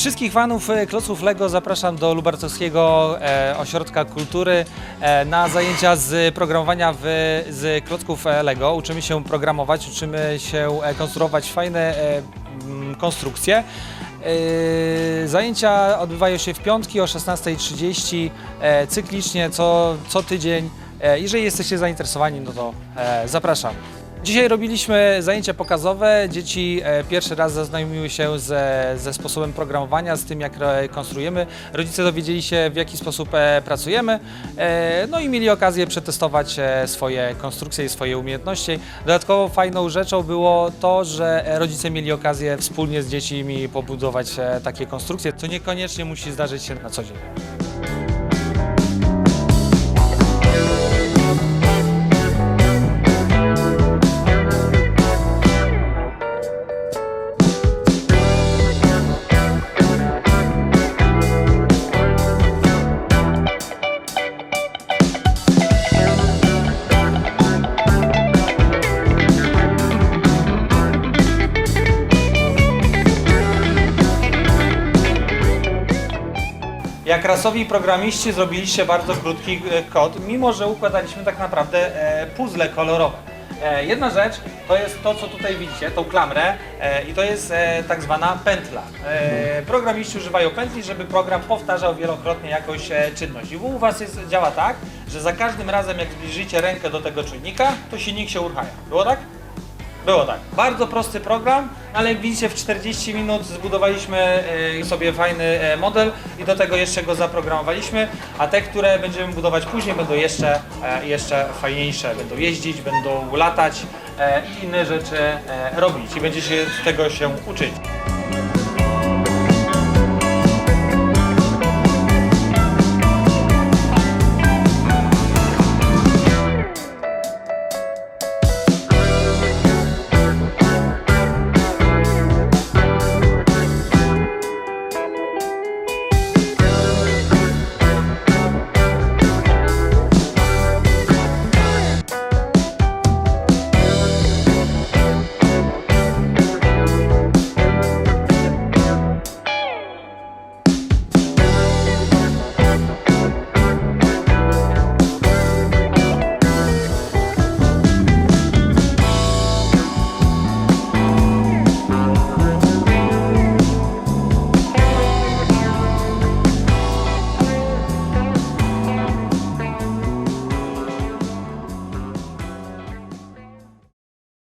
Wszystkich fanów e, kloców Lego zapraszam do Lubartowskiego e, Ośrodka Kultury e, na zajęcia z programowania w, z klocków Lego. Uczymy się programować, uczymy się konstruować fajne mm, konstrukcje. Zajęcia odbywają się w piątki o 16.30 e, cyklicznie co, co tydzień. Jeżeli jesteście zainteresowani, no to zapraszam. Dzisiaj robiliśmy zajęcia pokazowe. Dzieci e, pierwszy raz zaznajomiły się ze, ze sposobem programowania, z tym jak konstruujemy. Rodzice dowiedzieli się w jaki sposób e, pracujemy, e, no i mieli okazję przetestować swoje konstrukcje i swoje umiejętności. Dodatkowo fajną rzeczą było to, że rodzice mieli okazję wspólnie z dziećmi pobudować takie konstrukcje, co niekoniecznie musi zdarzyć się na co dzień. Jak rasowi programiści zrobiliście bardzo krótki e, kod, mimo że układaliśmy tak naprawdę e, puzzle kolorowe. E, Jedna rzecz to jest to, co tutaj widzicie, tą klamrę i to jest tak zwana pętla. Programiści używają pętli, żeby program powtarzał wielokrotnie jakąś czynność. I u Was jest, działa tak, że za każdym razem jak zbliżycie rękę do tego czujnika, to silnik się uruchamia. Było tak? Było tak. Bardzo prosty program, ale widzicie w 40 minut zbudowaliśmy e, sobie fajny e, model i do tego jeszcze go zaprogramowaliśmy, a te, które będziemy budować później będą jeszcze, e, jeszcze fajniejsze. Będą jeździć, będą latać i inne rzeczy robić i będziecie z tego się uczyć.